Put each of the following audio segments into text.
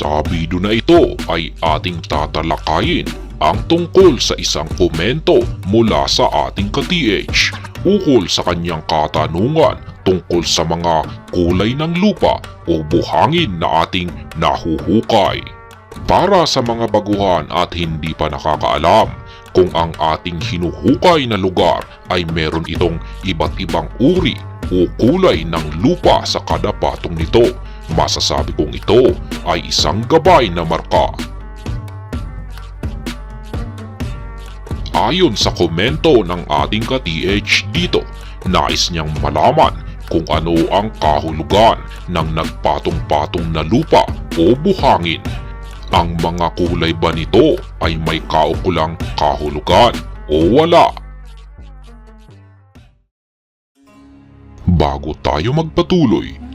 Sa video na ito ay ating tatalakayin ang tungkol sa isang komento mula sa ating ka-TH ukol sa kanyang katanungan tungkol sa mga kulay ng lupa o buhangin na ating nahuhukay. Para sa mga baguhan at hindi pa nakakaalam kung ang ating hinuhukay na lugar ay meron itong iba't ibang uri o kulay ng lupa sa kada patong nito, masasabi kong ito ay isang gabay na marka. Ayon sa komento ng ating ka-TH dito, nais niyang malaman kung ano ang kahulugan ng nagpatong-patong na lupa o buhangin. Ang mga kulay ba nito ay may kaukulang kahulugan o wala? Bago tayo magpatuloy,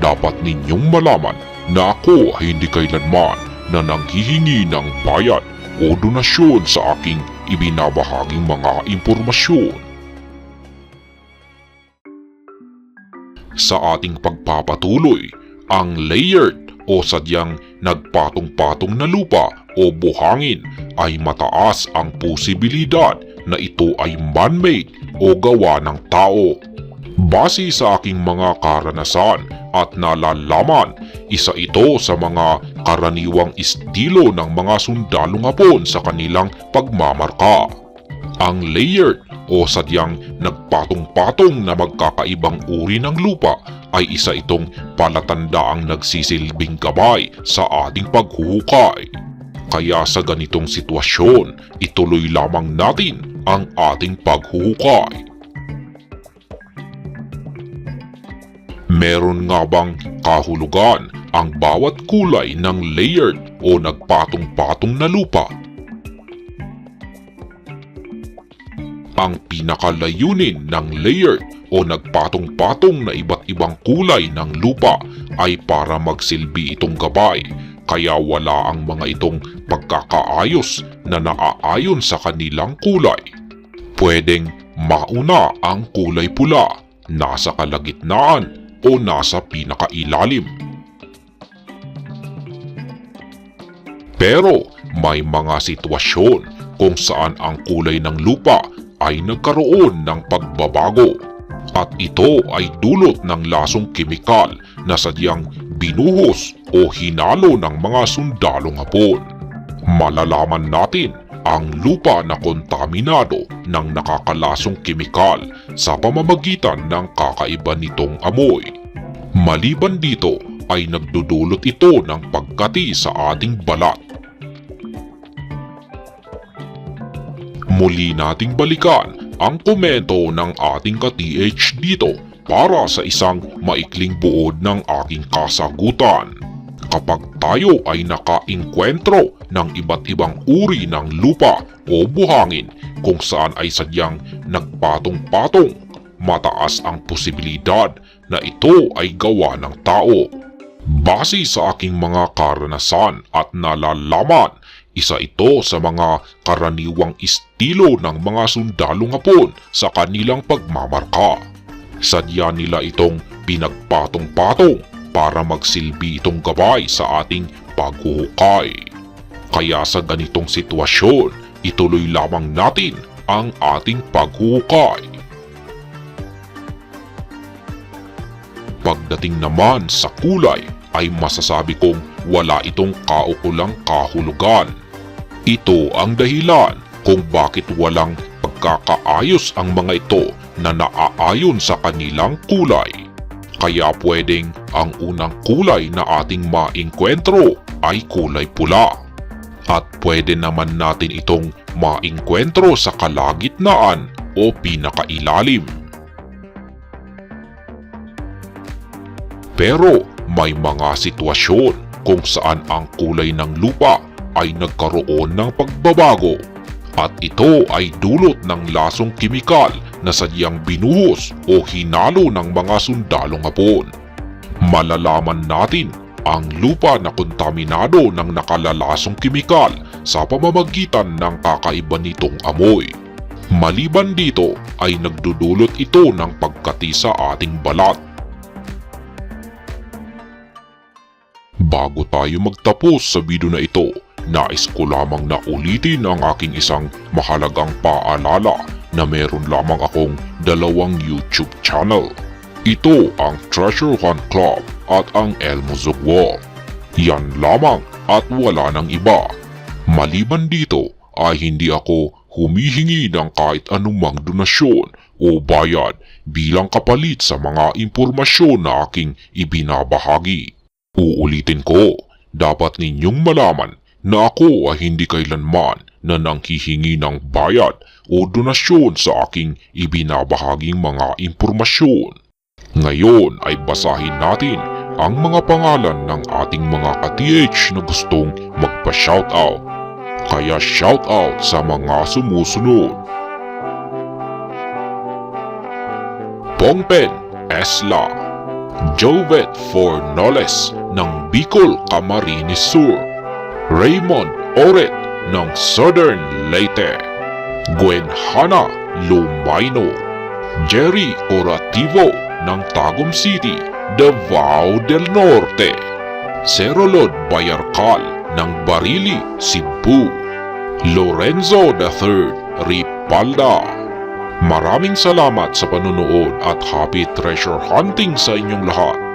dapat ninyong malaman na ako ay hindi kailanman na nanghihingi ng bayad o donasyon sa aking ibinabahaging mga impormasyon. Sa ating pagpapatuloy, ang layered o sadyang nagpatong-patong na lupa o buhangin ay mataas ang posibilidad na ito ay man-made o gawa ng tao. Base sa aking mga karanasan at nalalaman, isa ito sa mga karaniwang estilo ng mga sundalong hapon sa kanilang pagmamarka. Ang layered o sadyang nagpatong-patong na magkakaibang uri ng lupa ay isa itong palatandaang nagsisilbing gabay sa ating paghuhukay. Kaya sa ganitong sitwasyon, ituloy lamang natin ang ating paghuhukay. Meron nga bang kahulugan ang bawat kulay ng layered o nagpatong-patong na lupa? Ang pinakalayunin ng layered o nagpatong-patong na iba't ibang kulay ng lupa ay para magsilbi itong gabay kaya wala ang mga itong pagkakaayos na naaayon sa kanilang kulay. Pwedeng mauna ang kulay pula, nasa kalagitnaan o nasa pinakailalim. Pero may mga sitwasyon kung saan ang kulay ng lupa ay nagkaroon ng pagbabago at ito ay dulot ng lasong kemikal na sadyang binuhos o hinalo ng mga sundalong hapon. Malalaman natin ang lupa na kontaminado ng nakakalasong kemikal sa pamamagitan ng kakaiba nitong amoy. Maliban dito ay nagdudulot ito ng pagkati sa ating balat. Muli nating balikan ang komento ng ating ka-TH dito para sa isang maikling buod ng aking kasagutan. Kapag tayo ay nakainkwentro ng iba't ibang uri ng lupa o buhangin kung saan ay sadyang nagpatong-patong, mataas ang posibilidad na ito ay gawa ng tao. Base sa aking mga karanasan at nalalaman, isa ito sa mga karaniwang estilo ng mga sundalong hapon sa kanilang pagmamarka. Sadya nila itong pinagpatong-patong para magsilbi itong gabay sa ating paghuhukay. Kaya sa ganitong sitwasyon, ituloy lamang natin ang ating paghuhukay. Pagdating naman sa kulay ay masasabi kong wala itong kaukulang kahulugan. Ito ang dahilan kung bakit walang pagkakaayos ang mga ito na naaayon sa kanilang kulay. Kaya pwedeng ang unang kulay na ating maingkwentro ay kulay pula. At pwede naman natin itong maingkwentro sa kalagitnaan o pinakailalim. Pero may mga sitwasyon kung saan ang kulay ng lupa ay nagkaroon ng pagbabago at ito ay dulot ng lasong kimikal na sadyang binuhos o hinalo ng mga sundalong hapon. Malalaman natin ang lupa na kontaminado ng nakalalasong kimikal sa pamamagitan ng kakaiba nitong amoy. Maliban dito ay nagdudulot ito ng pagkati sa ating balat. Bago tayo magtapos sa video na ito, nais ko lamang na ulitin ang aking isang mahalagang paalala na meron lamang akong dalawang YouTube channel. Ito ang Treasure Hunt Club at ang Elmo Zugwal. Yan lamang at wala ng iba. Maliban dito ay hindi ako humihingi ng kahit anumang donasyon o bayad bilang kapalit sa mga impormasyon na aking ibinabahagi. Uulitin ko, dapat ninyong malaman na ako ay hindi kailanman na nanghihingi ng bayad o donasyon sa aking ibinabahaging mga impormasyon. Ngayon ay basahin natin ang mga pangalan ng ating mga ka-TH na gustong magpa-shoutout. Kaya shoutout sa mga sumusunod. Pongpen Esla Jovet Fornoles ng Bicol Camarines Sur Raymond Oret ng Southern Leyte Gwen Hana Lumaino Jerry Orativo ng Tagum City, Davao del Norte. Serolod Bayarkal ng Barili, Cebu. Lorenzo III Ripalda. Maraming salamat sa panunood at happy treasure hunting sa inyong lahat.